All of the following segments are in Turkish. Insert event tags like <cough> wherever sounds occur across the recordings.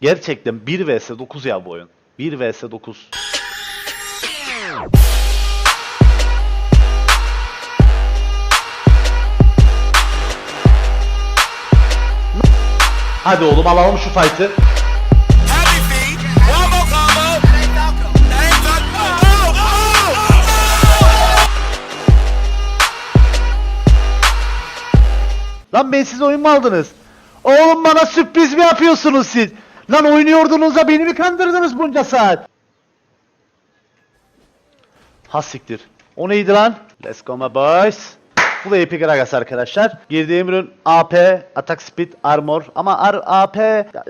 Gerçekten 1 vs 9 ya bu oyun. 1 vs 9. Hadi oğlum alalım şu fight'ı. Lan ben siz oyun mu aldınız? Oğlum bana sürpriz mi yapıyorsunuz siz? Lan oynuyordunuz da beni mi kandırdınız bunca saat? Ha siktir. O neydi lan? Let's go my boys. Bu da Epic Gragas arkadaşlar. Girdiğim ürün AP, Attack Speed, Armor. Ama ar AP,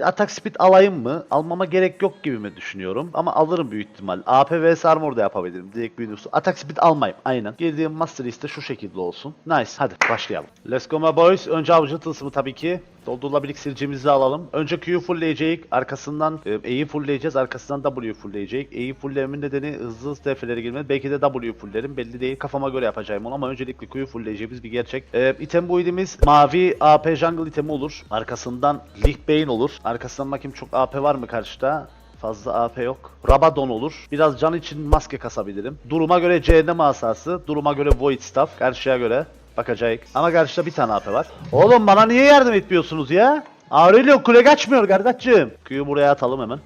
Attack Speed alayım mı? Almama gerek yok gibi mi düşünüyorum. Ama alırım büyük ihtimal. AP vs Armor da yapabilirim. Direkt üstü. Attack Speed almayayım. Aynen. Girdiğim Master liste şu şekilde olsun. Nice. Hadi başlayalım. Let's go my boys. Önce avcı tılsımı tabii ki. Doldurulabilir silcimizi alalım. Önce Q'yu fullleyecek. Arkasından e, E'yi fullleyeceğiz. Arkasından W'yu fullleyecek. E'yi fulllememin nedeni hızlı hızlı defelere girmek. Belki de W'yu fulllerim. Belli değil. Kafama göre yapacağım onu ama öncelikle Q'yu fullleyeceğimiz bir gerçek. E, item build'imiz mavi AP jungle itemi olur. Arkasından Lich Bane olur. Arkasından bakayım çok AP var mı karşıda? Fazla AP yok. Rabadon olur. Biraz can için maske kasabilirim. Duruma göre cehennem asası. Duruma göre Void Staff. Karşıya göre. Bakacağız. Ama karşıda bir tane AP var. Oğlum bana niye yardım etmiyorsunuz ya? Aurelio kule kaçmıyor kardeşim. Q'yu buraya atalım hemen.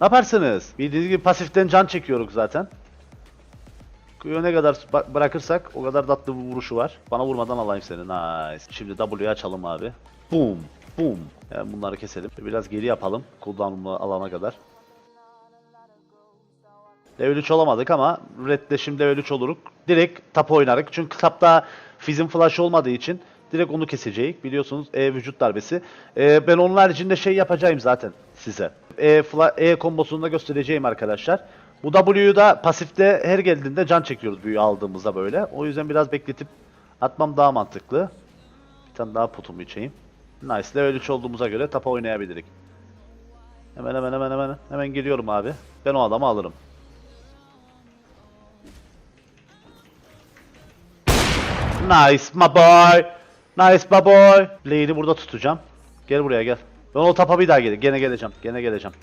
Ne yaparsınız? Bildiğiniz gibi pasiften can çekiyoruz zaten. Q'yu ne kadar bırakırsak o kadar tatlı bir vuruşu var. Bana vurmadan alayım seni. Nice. Şimdi W'yu açalım abi. Boom. Boom. Yani bunları keselim. Biraz geri yapalım. Cooldown'umu alana kadar. Level 3 olamadık ama Red'de şimdi level 3 oluruk. Direkt tap oynarık. Çünkü tapta Fizz'in flash olmadığı için direkt onu keseceğiz. Biliyorsunuz E vücut darbesi. E, ben onun haricinde şey yapacağım zaten size. E, fla, e kombosunu da göstereceğim arkadaşlar. Bu W'yu da pasifte her geldiğinde can çekiyoruz büyü aldığımızda böyle. O yüzden biraz bekletip atmam daha mantıklı. Bir tane daha potumu içeyim. Nice. Level 3 olduğumuza göre tapa oynayabiliriz. Hemen hemen hemen hemen hemen geliyorum abi. Ben o adamı alırım. Nice my boy. Nice my boy. Lane'i burada tutacağım. Gel buraya gel. Ben o tapa bir daha gel. Gene geleceğim. Gene geleceğim.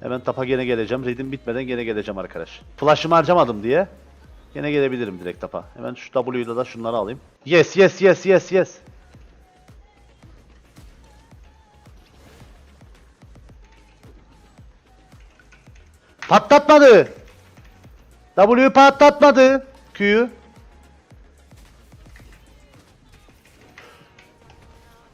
Hemen tapa gene geleceğim. Redim bitmeden gene geleceğim arkadaş. Flash'ımı harcamadım diye. Gene gelebilirim direkt tapa. Hemen şu W'yla da şunları alayım. Yes yes yes yes yes. Patlatmadı. W patlatmadı. Q'yu.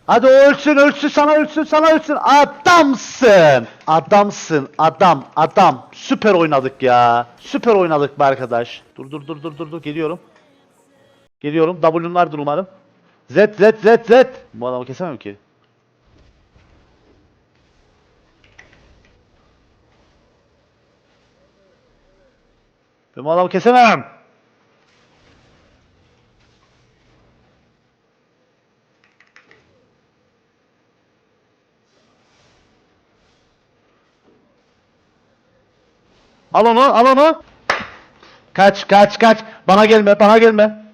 Hadi o ölsün ölsün sana ölsün sana ölsün. Adamsın. Adamsın adam adam. Süper oynadık ya. Süper oynadık be arkadaş. Dur dur dur dur dur dur geliyorum. Geliyorum. W'm vardır umarım. Z Z Z Z. Bu adamı kesemem ki. Ben bu adamı kesemem. Al onu, al onu. Kaç, kaç, kaç. Bana gelme, bana gelme.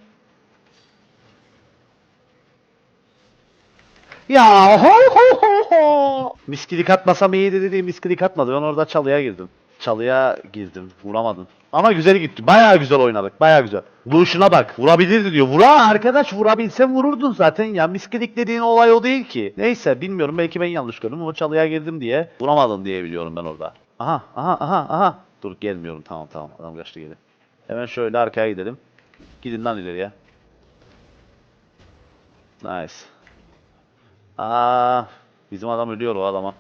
Ya ho ho ho ho. Miskilik atmasam iyiydi dediğim miskilik atmadı. Ben orada çalıya girdim. Çalıya girdim. Vuramadın. Ama güzel gitti. Bayağı güzel oynadık. Bayağı güzel. Vuruşuna bak. Vurabilirdi diyor. Vura arkadaş vurabilsen vururdun zaten ya. Miskilik dediğin olay o değil ki. Neyse bilmiyorum. Belki ben yanlış gördüm ama çalıya girdim diye. Vuramadın diye biliyorum ben orada. Aha aha aha aha. Dur gelmiyorum. Tamam tamam. Adam kaçtı geri. Hemen şöyle arkaya gidelim. Gidin lan ileriye. Nice. Aa, bizim adam ölüyor o adama.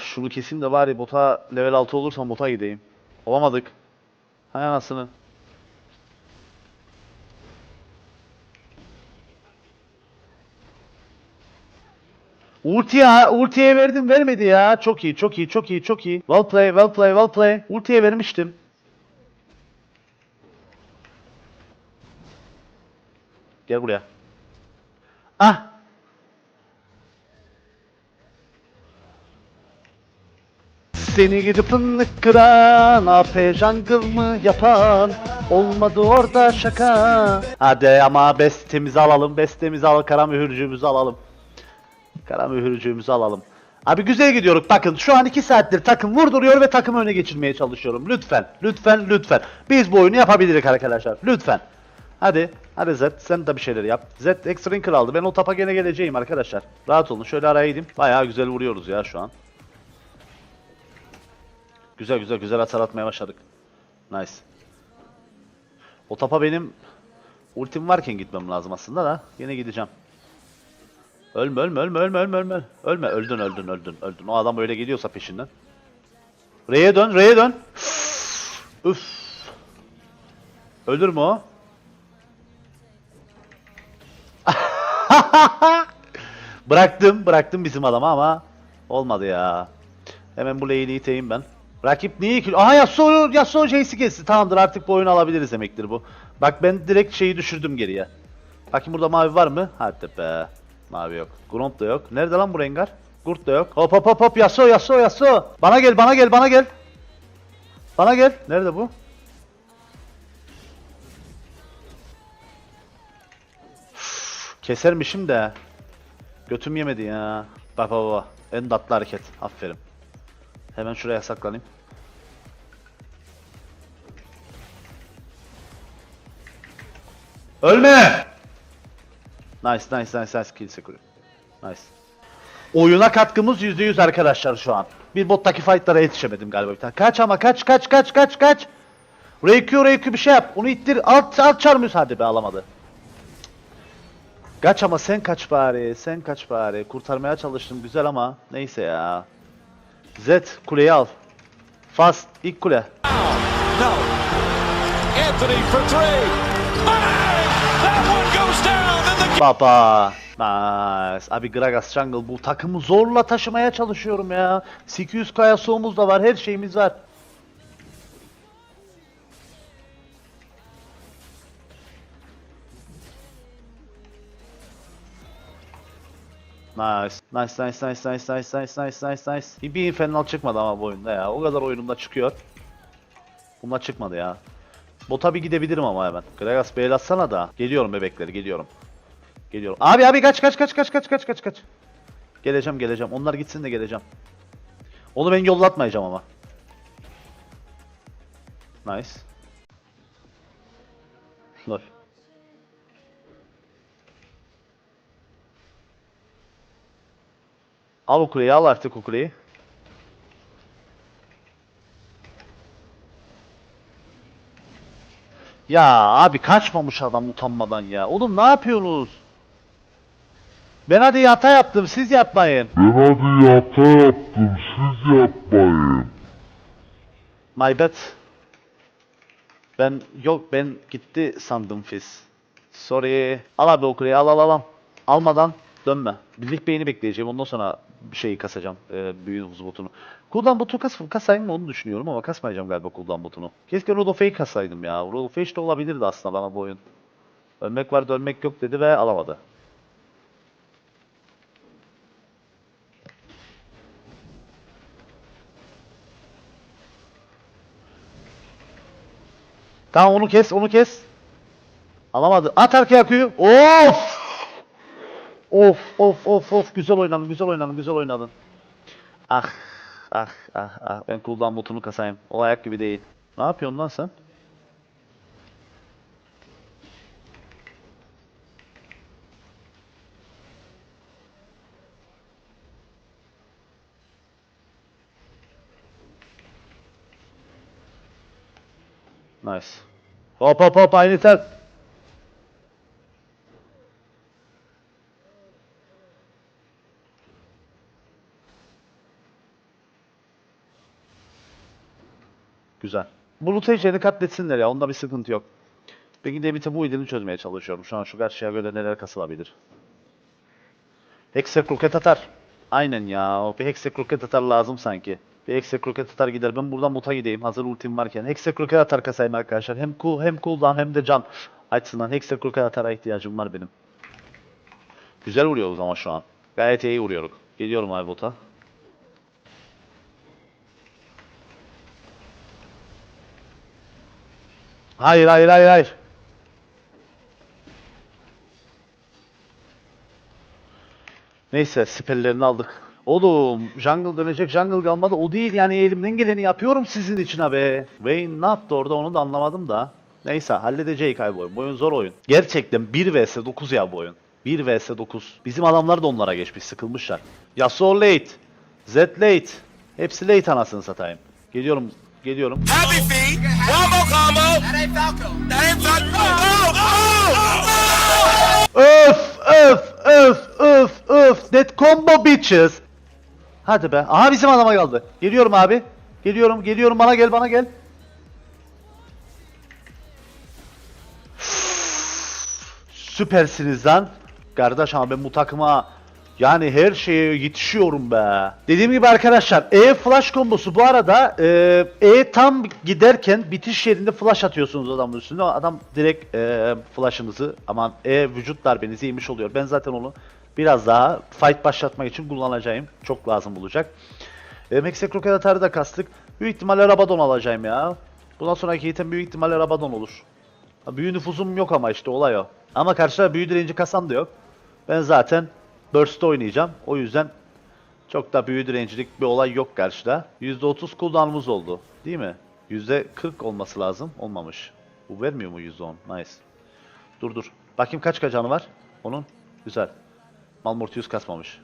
Şunu keseyim de bari bota level 6 olursam bota gideyim. Olamadık. Hay anasını. Ulti ya, ultiye verdim vermedi ya. Çok iyi, çok iyi, çok iyi, çok iyi. Well play, well play, well play. Ultiye vermiştim. Gel buraya. Ah, Seni gidip fındık kıran AP jungle mı yapan Olmadı orada şaka Hadi ama bestemizi alalım bestemizi al kara mühürcüğümüzü alalım Kara mühürcüğümüzü alalım Abi güzel gidiyoruz. Bakın şu an 2 saattir takım vurduruyor ve takımı öne geçirmeye çalışıyorum. Lütfen, lütfen, lütfen. Biz bu oyunu yapabiliriz arkadaşlar. Lütfen. Hadi, hadi Zed sen de bir şeyler yap. Zed extra inker aldı. Ben o tapa gene geleceğim arkadaşlar. Rahat olun. Şöyle araya gideyim. Bayağı güzel vuruyoruz ya şu an. Güzel güzel güzel hasar atmaya başladık. Nice. O tapa benim ultim varken gitmem lazım aslında da. Yine gideceğim. Ölme ölme ölme ölme ölme ölme. Ölme öldün öldün öldün öldün. O adam öyle geliyorsa peşinden. R'ye dön R'ye dön. <sighs> Üf. Ölür mü o? <laughs> bıraktım bıraktım bizim adamı ama olmadı ya. Hemen bu lane'i iteyim ben. Rakip niye kilo? Aha Yasuo, Yasuo Jace'i kesti. Tamamdır artık bu oyunu alabiliriz demektir bu. Bak ben direkt şeyi düşürdüm geriye. Bakayım burada mavi var mı? Hadi be. Mavi yok. Gromp da yok. Nerede lan bu Rengar? Kurt da yok. Hop hop hop hop Yasuo Yasuo Yasuo. Bana gel bana gel bana gel. Bana gel. Nerede bu? Kesermişim de. Götüm yemedi ya. Bak bak bak. En tatlı hareket. Aferin. Hemen şuraya saklanayım. Ölme! Nice nice nice nice kill secure. Nice. Oyuna katkımız %100 arkadaşlar şu an. Bir bottaki fightlara yetişemedim galiba bir tane. Kaç ama kaç kaç kaç kaç kaç. RQ RQ bir şey yap. Onu ittir. Alt alt çarmıyoruz hadi be alamadı. Kaç ama sen kaç bari. Sen kaç bari. Kurtarmaya çalıştım güzel ama neyse ya. Z kuleyi al. Fast ilk kule. No. Anthony for three. Bang! Baba. Nice. Abi Gragas Jungle bu takımı zorla taşımaya çalışıyorum ya. 800 kaya soğumuz da var. Her şeyimiz var. Nice. Nice nice nice nice nice nice nice nice nice. Bir infernal çıkmadı ama bu oyunda ya. O kadar oyunumda çıkıyor. Bunda çıkmadı ya. Bota bir gidebilirim ama hemen. Gragas beyl atsana da. Geliyorum bebekler geliyorum. Geliyorum. Abi abi kaç kaç kaç kaç kaç kaç kaç kaç. Geleceğim geleceğim. Onlar gitsin de geleceğim. Onu ben yollatmayacağım ama. Nice. Lol. Al o kuleyi al artık o kuleyi. Ya abi kaçmamış adam utanmadan ya. Oğlum ne yapıyorsunuz? Ben hadi hata yaptım siz yapmayın. Ben hadi yata yaptım siz yapmayın. My bad. Ben yok ben gitti sandım Fizz. Sorry. Al abi o kuleyi al al al al. Almadan dönme. Birlik beyni bekleyeceğim ondan sonra şeyi kasacağım. E, büyü hız botunu. Cooldown botu kas, kasayım mı onu düşünüyorum ama kasmayacağım galiba cooldown botunu. Keşke Fake kasaydım ya. Fake de olabilirdi aslında bana bu oyun. Ölmek var dönmek yok dedi ve alamadı. Tamam onu kes, onu kes. Alamadı. At arkaya kuyu. Of! Of, of, of, of. Güzel oynadın, güzel oynadın, güzel oynadın. Ah, ah, ah, ah. Ben cooldown botunu kasayım. O ayak gibi değil. Ne yapıyorsun lan sen? Nice. Hop hop hop aynı tel. Güzel. Bu Luteci'ni katletsinler ya. Onda bir sıkıntı yok. Ben gidip bu ilini çözmeye çalışıyorum. Şu an şu karşıya göre neler kasılabilir. Hexe kroket atar. Aynen ya. Bir hexe kroket atar lazım sanki. Bir hexe kroket atar gider. Ben buradan muta gideyim. Hazır ultim varken. Hexe kroket atar kasayım arkadaşlar. Hem cool hem cooldown hem de can açısından hexe kroket atara ihtiyacım var benim. Güzel vuruyoruz ama şu an. Gayet iyi vuruyoruz. Geliyorum abi bota. Hayır hayır hayır hayır. Neyse spellerini aldık. Oğlum jungle dönecek jungle kalmadı o değil yani elimden geleni yapıyorum sizin için abi. Wayne ne yaptı orada onu da anlamadım da. Neyse halledecek abi bu oyun. Bu oyun zor oyun. Gerçekten 1 vs 9 ya bu oyun. 1 vs 9. Bizim adamlar da onlara geçmiş sıkılmışlar. Yasuo late. Zed late. Hepsi late anasını satayım. Geliyorum geliyorum. Happy feet. One more combo. That ain't Falco. That ain't Falco. Oh, oh, oh. Öf öf öf öf öf That combo bitches. Hadi be. Aha bizim adama kaldı. Geliyorum abi. Geliyorum geliyorum bana gel bana gel. Süpersiniz lan. Kardeş ama ben bu takıma yani her şeye yetişiyorum be. Dediğim gibi arkadaşlar E flash kombosu bu arada e, E tam giderken bitiş yerinde flash atıyorsunuz adamın üstüne. Adam direkt e, flash'ınızı aman E vücut darbenizi yemiş oluyor. Ben zaten onu biraz daha fight başlatmak için kullanacağım. Çok lazım olacak. E, Meksik roket da kastık. Büyük ihtimalle Rabadon alacağım ya. Bundan sonraki item büyük ihtimalle Rabadon olur. Büyü nüfuzum yok ama işte olay o. Ama karşıda büyü direnci kasan da yok. Ben zaten Burst'te oynayacağım. O yüzden çok da büyü direncilik bir olay yok karşıda. %30 cooldown'umuz oldu. Değil mi? %40 olması lazım. Olmamış. Bu vermiyor mu %10? Nice. Dur dur. Bakayım kaç kacanı var? Onun. Güzel. Malmortius kasmamış.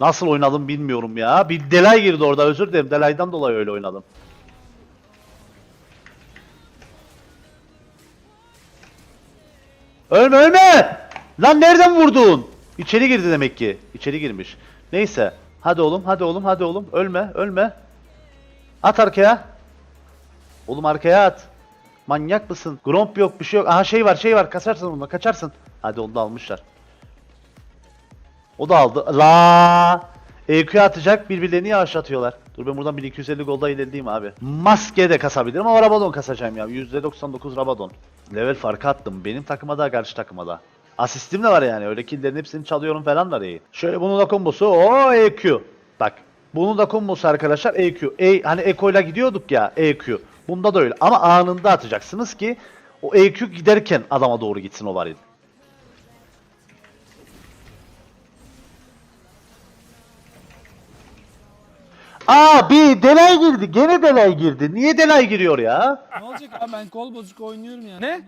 Nasıl oynadım bilmiyorum ya. Bir delay girdi orada özür dilerim. Delay'dan dolayı öyle oynadım. Ölme ölme! Lan nereden vurdun? İçeri girdi demek ki. İçeri girmiş. Neyse. Hadi oğlum hadi oğlum hadi oğlum. Ölme ölme. At arkaya. Oğlum arkaya at. Manyak mısın? Gromp yok bir şey yok. Aha şey var şey var. Kaçarsın bununla kaçarsın. Hadi onu da almışlar. O da aldı. La! EQ atacak birbirlerini yavaşlatıyorlar. Dur ben buradan 1250 golda ilerleyeyim abi. Maske de kasabilirim ama Rabadon kasacağım ya. %99 Rabadon. Level farkı attım. Benim takıma da karşı takıma da. Asistim de var yani. Öyle killerin hepsini çalıyorum falan da değil. Şöyle bunun da kombosu. O EQ. Bak. Bunun da kombosu arkadaşlar EQ. E, hani Eko ile gidiyorduk ya EQ. Bunda da öyle. Ama anında atacaksınız ki o EQ giderken adama doğru gitsin o varil. Abi delay girdi. Gene delay girdi. Niye delay giriyor ya? Ne olacak abi ben kol bozuk oynuyorum yani. Ne?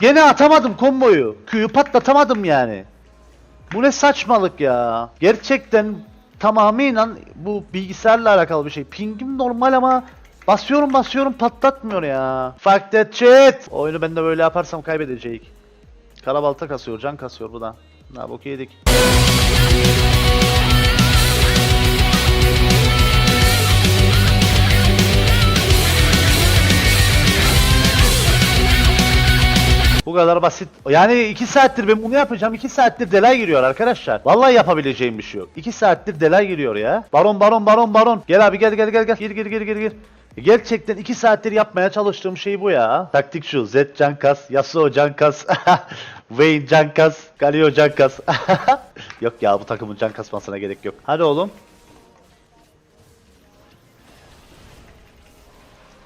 Gene atamadım komboyu. Q'yu patlatamadım yani. Bu ne saçmalık ya. Gerçekten tamamen bu bilgisayarla alakalı bir şey. Pingim normal ama basıyorum basıyorum patlatmıyor ya. Fuck that shit. Oyunu ben de böyle yaparsam kaybedecek. Karabalta kasıyor, can kasıyor bu da. Ne bok yedik. Bu kadar basit. Yani 2 saattir ben bunu yapacağım. 2 saattir delay giriyor arkadaşlar. Vallahi yapabileceğim bir şey yok. 2 saattir delay giriyor ya. Baron baron baron baron. Gel abi gel gel gel gel. Gir gir gir gir gir. Gerçekten 2 saattir yapmaya çalıştığım şey bu ya. Taktik şu. Zed Cankas, Yasuo Cankas, Vayne <laughs> Cankas, Galio Cankas. <laughs> yok ya bu takımın can kasmasına gerek yok. Hadi oğlum.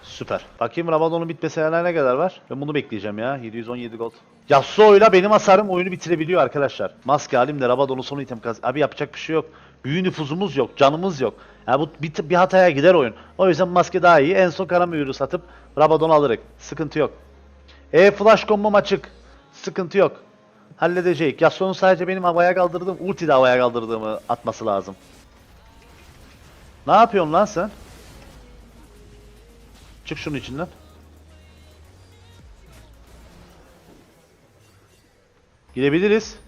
Süper. Bakayım Rabadon'un bitmesine ne kadar var? Ben bunu bekleyeceğim ya. 717 gold. Yasuo'yla benim hasarım oyunu bitirebiliyor arkadaşlar. Maske halimle Rabadon'un son item kaz. Abi yapacak bir şey yok. Büyü nüfuzumuz yok. Canımız yok. Yani bu bir, bir hataya gider oyun. O yüzden maske daha iyi. En son kara mühürü satıp Rabadon'u alırız. Sıkıntı yok. E flash kombom açık. Sıkıntı yok. Halledecek. Yasuo'nun sadece benim havaya kaldırdığım, ulti de havaya kaldırdığımı atması lazım. Ne yapıyorsun lan sen? Çık şunun içinden. Girebiliriz.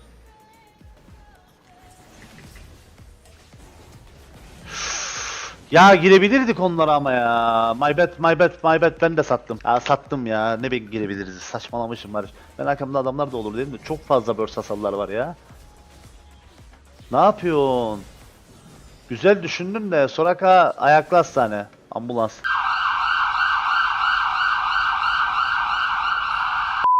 Ya girebilirdik onlara ama ya. My bad, my bad, my bad. Ben de sattım. Ya sattım ya. Ne be girebiliriz. Saçmalamışım var. Ben arkamda adamlar da olur dedim de çok fazla burst hasarlar var ya. Ne yapıyorsun? Güzel düşündün de Soraka ayaklı hastane. Ambulans.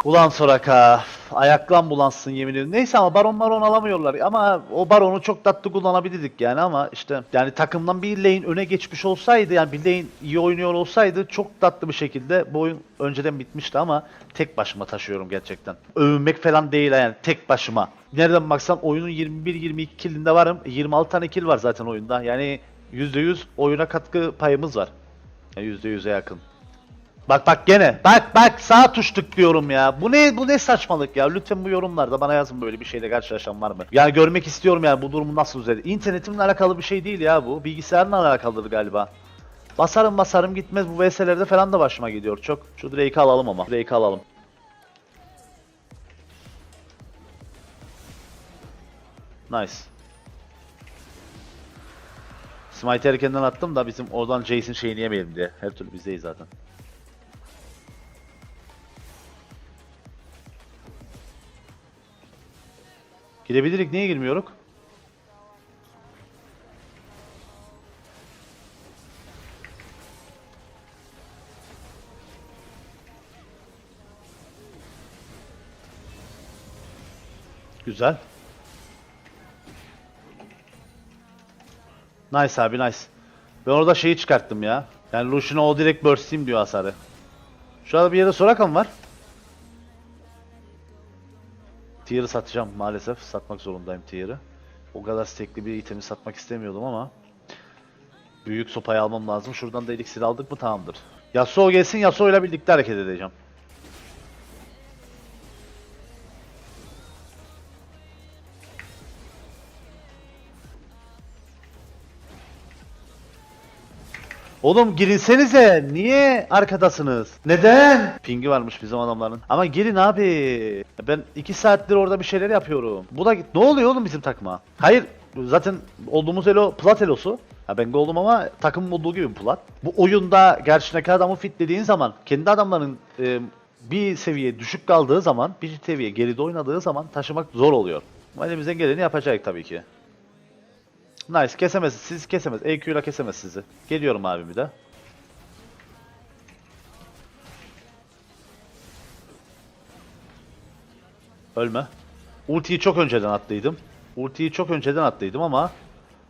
Ulan Soraka. Ayaklan bulansın yemin ederim. Neyse ama baron baron alamıyorlar. Ama o baronu çok tatlı kullanabilirdik yani ama işte yani takımdan bir lane öne geçmiş olsaydı yani bir lane iyi oynuyor olsaydı çok tatlı bir şekilde bu oyun önceden bitmişti ama tek başıma taşıyorum gerçekten. Övünmek falan değil yani tek başıma. Nereden baksan oyunun 21-22 killinde varım. 26 tane kill var zaten oyunda. Yani %100 oyuna katkı payımız var. Yani %100'e yakın. Bak bak gene. Bak bak sağ tuş tıklıyorum ya. Bu ne bu ne saçmalık ya. Lütfen bu yorumlarda bana yazın böyle bir şeyle karşılaşan var mı? Yani görmek istiyorum yani bu durumu nasıl düzeldi. İnternetimle alakalı bir şey değil ya bu. Bilgisayarla alakalıdır galiba. Basarım basarım gitmez bu VS'lerde falan da başıma gidiyor çok. Şu Drake'i alalım ama. Drake'i alalım. Nice. Smite erkenden attım da bizim oradan Jason şeyini yemeyelim diye. Her türlü bizdeyiz zaten. Girebilirik niye girmiyoruz? Güzel. Nice abi nice. Ben orada şeyi çıkarttım ya. Yani Lucian'a o direkt burst'im diyor hasarı. Şu anda bir yerde Soraka mı var? Tier'ı satacağım maalesef. Satmak zorundayım Tier'ı. O kadar stekli bir itemi satmak istemiyordum ama büyük sopayı almam lazım. Şuradan da elixir aldık mı tamamdır. Yasuo gelsin Yasuo ile birlikte hareket edeceğim. Oğlum girinsenize. Niye arkadasınız? Neden? Pingi varmış bizim adamların. Ama girin abi. Ben iki saattir orada bir şeyler yapıyorum. Bu da ne oluyor oğlum bizim takıma? Hayır zaten olduğumuz elo plat elosu. Ha ben oldum ama takım olduğu gibi plat. Bu oyunda karşındaki adamı fitlediğin zaman kendi adamların e, bir seviye düşük kaldığı zaman bir seviye geride oynadığı zaman taşımak zor oluyor. Elimizden geleni yapacak tabii ki. Nice kesemez. Siz kesemez. EQ ile kesemez sizi. Geliyorum abi bir de. Ölme. Ultiyi çok önceden attıydım. Ultiyi çok önceden attıydım ama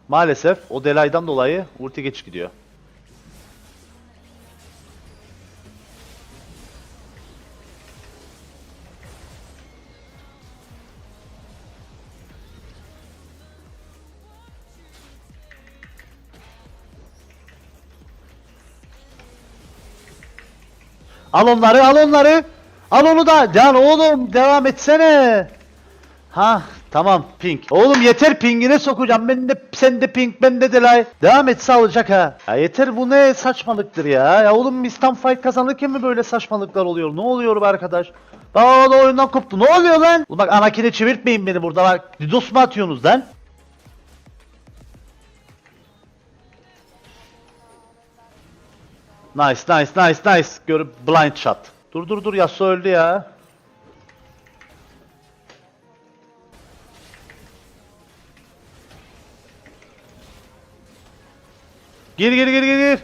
maalesef o delaydan dolayı ulti geç gidiyor. Al onları, al onları. Al onu da. Can oğlum devam etsene. Ha tamam pink. Oğlum yeter pingine sokacağım. Ben de sen de pink ben de delay. Devam etse alacak ha. Ya yeter bu ne saçmalıktır ya. Ya oğlum biz fight kazanırken mi böyle saçmalıklar oluyor? Ne oluyor be arkadaş? Bak o da oyundan koptu. Ne oluyor lan? Bak Anakin'e çevirtmeyin beni burada bak. Didos mu atıyorsunuz lan? Nice nice nice nice. Gör blind shot. Dur dur dur Yasuo öldü ya. Gir gir gir gir gir.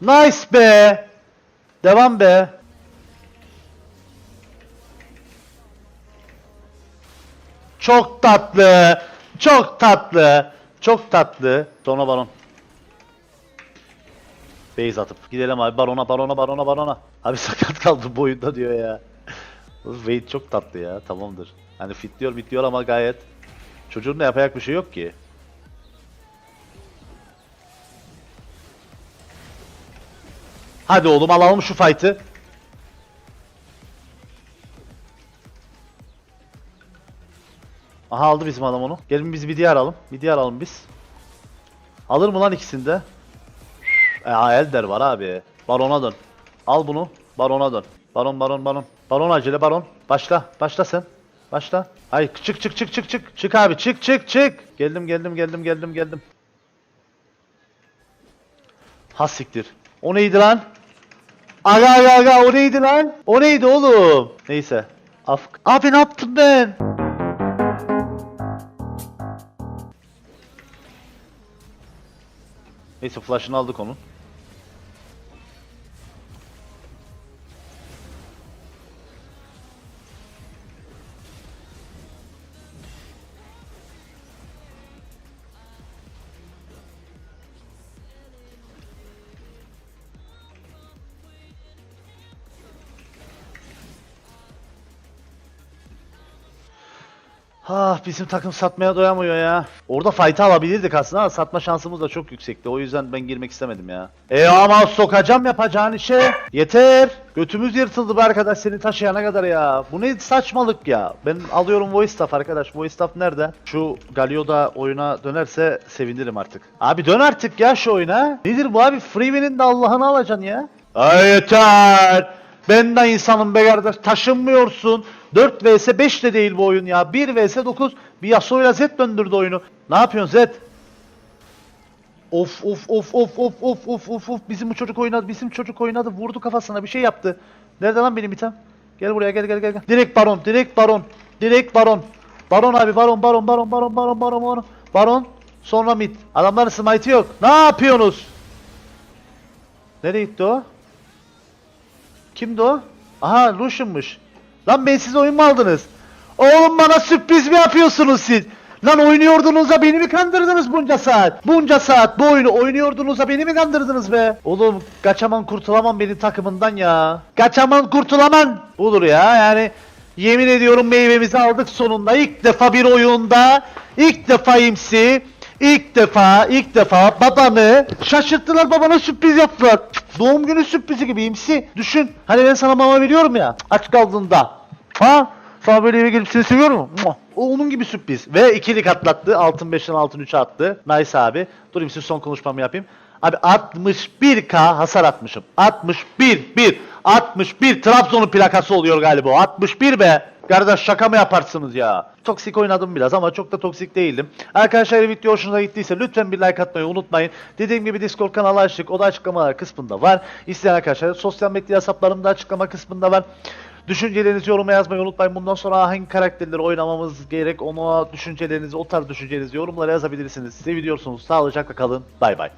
Nice be. Devam be. Çok tatlı. Çok tatlı. Çok tatlı. Sonra baron. Base atıp. Gidelim abi barona barona barona barona. Abi <laughs> sakat kaldı bu oyunda diyor ya. Wade çok tatlı ya tamamdır. Hani fit diyor bit diyor ama gayet. Çocuğun da yapacak bir şey yok ki. Hadi oğlum alalım şu fight'ı. Aha aldı bizim adam onu. Gelin biz bir diğer alalım. Bir diğer alalım biz. Alır mı lan ikisini de? E, Elder var abi. Barona dön. Al bunu. Barona dön. Baron baron baron. Baron acele baron. Başla. Başla sen. Başla. Ay çık çık çık çık çık. Çık abi çık çık çık. Geldim geldim geldim geldim geldim. Ha siktir. O neydi lan? Aga aga aga o neydi lan? O neydi oğlum? Neyse. Af abi ne yaptım ben? Neyse flash'ını aldık onun. Bizim takım satmaya doyamıyor ya. Orada fight'ı alabilirdik aslında ama satma şansımız da çok yüksekti. O yüzden ben girmek istemedim ya. E ama sokacağım yapacağın işe. Yeter. Götümüz yırtıldı be arkadaş seni taşıyana kadar ya. Bu ne saçmalık ya. Ben alıyorum voice staff arkadaş. Voice staff nerede? Şu Galio da oyuna dönerse sevinirim artık. Abi dön artık ya şu oyuna. Nedir bu abi? Freeman'in de Allah'ını alacaksın ya. Ay yeter. Ben de insanım be kardeş. Taşınmıyorsun. 4 vs 5 de değil bu oyun ya. 1 vs 9. Bir Yasuo'yla Z döndürdü oyunu. Ne yapıyorsun Z? Of of of of of of of of of bizim bu çocuk oynadı bizim çocuk oynadı vurdu kafasına bir şey yaptı. Nerede lan benim item? Gel buraya gel gel gel gel. Direkt baron direkt baron. Direkt baron. Baron abi baron baron baron baron baron baron baron. Baron sonra mid. Adamların smite'ı yok. Ne yapıyorsunuz? Nereye gitti o? Kimdi o? Aha Lucian'mış. Lan ben siz oyun mu aldınız? Oğlum bana sürpriz mi yapıyorsunuz siz? Lan oynuyordunuz da beni mi kandırdınız bunca saat? Bunca saat bu oyunu oynuyordunuz da beni mi kandırdınız be? Oğlum kaçaman kurtulamam benim takımından ya. Kaçaman kurtulaman. Budur ya yani. Yemin ediyorum meyvemizi aldık sonunda. İlk defa bir oyunda. ilk defa imsi. İlk defa, ilk defa babamı şaşırttılar babana sürpriz yaptılar. Doğum günü sürprizi gibi imsi. Düşün. Hani ben sana mama veriyorum ya aç kaldığında. Ha? Böyle eve gelip seni seviyorum. Muah. O onun gibi sürpriz. Ve ikilik atlattı. Altın 5'ten altın 3'e attı. Nice abi. Durayım size son konuşmamı yapayım. Abi 61k hasar atmışım. 61 1 61 Trabzon'un plakası oluyor galiba. o. 61 be. Kardeş şaka mı yaparsınız ya? Toksik oynadım biraz ama çok da toksik değildim. Arkadaşlar video hoşunuza gittiyse lütfen bir like atmayı unutmayın. Dediğim gibi Discord kanalı açtık. O da açıklamalar kısmında var. İsteyen arkadaşlar sosyal medya hesaplarım da açıklama kısmında var. Düşüncelerinizi yoruma yazmayı unutmayın. Bundan sonra hangi karakterleri oynamamız gerek onu düşüncelerinizi, o tarz düşüncelerinizi yorumlara yazabilirsiniz. Seviyorsunuz. Sağlıcakla kalın. Bay bay.